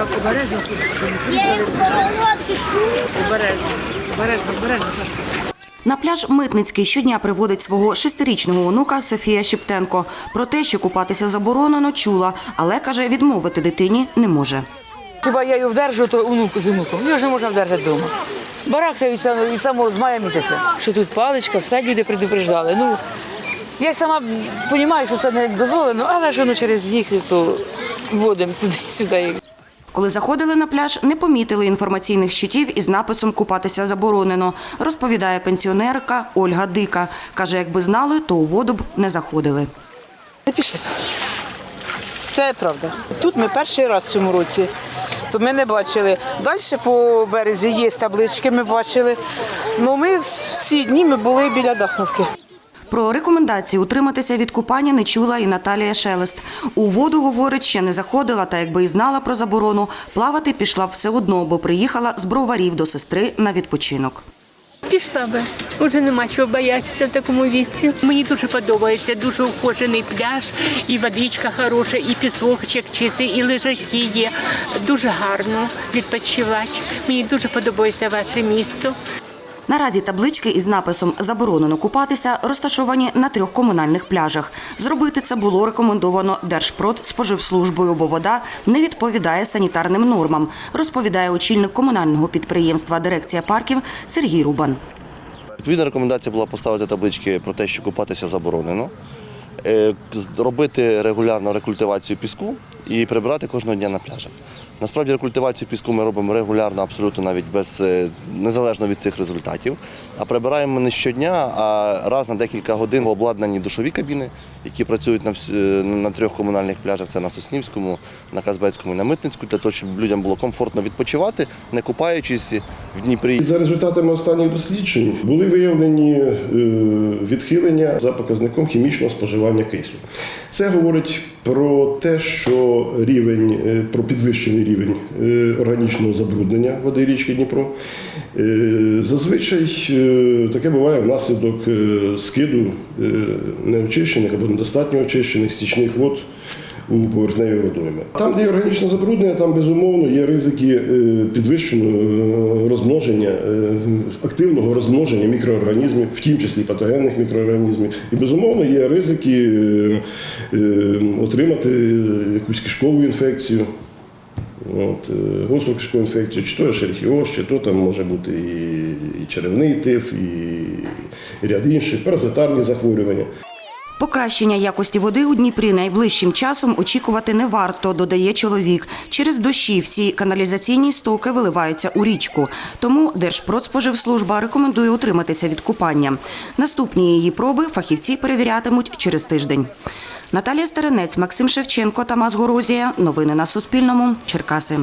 Обережно, Я їм обережно, обережно, обережно. На пляж Митницький щодня приводить свого шестирічного онука Софія Щептенко. Про те, що купатися заборонено, чула, але каже, відмовити дитині не може. Хіба я його вдержу, то онук з онуком. Його ж не можна вдержати вдома. Барахтаються і самого з мая місяця. Що тут паличка, все люди предупреждали. Ну, я сама розумію, що це не дозволено, але ж воно через їх, то вводимо туди-сюди. Коли заходили на пляж, не помітили інформаційних щитів із написом Купатися заборонено, розповідає пенсіонерка Ольга Дика. Каже, якби знали, то у воду б не заходили. Не пішли. Це правда. Тут ми перший раз в цьому році. То ми не бачили. Далі по березі є таблички, ми бачили. Ну ми всі дні ми були біля Дахновки. Про рекомендації утриматися від купання не чула і Наталія Шелест. У воду, говорить, ще не заходила, та якби і знала про заборону, плавати пішла б все одно, бо приїхала з броварів до сестри на відпочинок. Пішла би. Уже нема чого боятися в такому віці. Мені дуже подобається, дуже ухожений пляж, і водичка хороша, і пісочок чистий, і лежаки є. Дуже гарно відпочивати. Мені дуже подобається ваше місто. Наразі таблички із написом Заборонено купатися розташовані на трьох комунальних пляжах. Зробити це було рекомендовано Держпродспоживслужбою, бо вода не відповідає санітарним нормам, розповідає очільник комунального підприємства Дирекція парків Сергій Рубан. Відповідна рекомендація була поставити таблички про те, що купатися заборонено, е, робити регулярно рекультивацію піску і прибирати кожного дня на пляжах. Насправді рекультивацію піску ми робимо регулярно, абсолютно навіть без е, незалежно від цих результатів. А прибираємо не щодня, а раз на декілька годин обладнані душові кабіни, які працюють на, вс- е, на трьох комунальних пляжах. Це на Соснівському, на Казбецькому і на Митницьку, для того, щоб людям було комфортно відпочивати, не купаючись в Дніпрі. За результатами останніх досліджень були виявлені е, відхилення за показником хімічного споживання кисню. Це говорить про те, що рівень е, про підвищений рівень е, органічного забруднення води річки Дніпро. Е, Зазвичай таке буває внаслідок скиду неочищених або недостатньо очищених стічних вод у поверхневі водойми. Там, де є органічне забруднення, там безумовно є ризики е, підвищеного е, розмноження, е, активного розмноження мікроорганізмів, в тім числі патогенних мікроорганізмів. І безумовно є ризики отримати якусь кишкову інфекцію. От, гостру кишкову інфекцію, чи то шерхіоз, чи то там може бути і, і черевний тиф, і, і ряд інших паразитарні захворювання. Покращення якості води у Дніпрі найближчим часом очікувати не варто, додає чоловік. Через дощі всі каналізаційні стоки виливаються у річку. Тому Держпродспоживслужба рекомендує утриматися від купання. Наступні її проби фахівці перевірятимуть через тиждень. Наталія Старенець, Максим Шевченко, Тамас Горозія. Новини на Суспільному. Черкаси.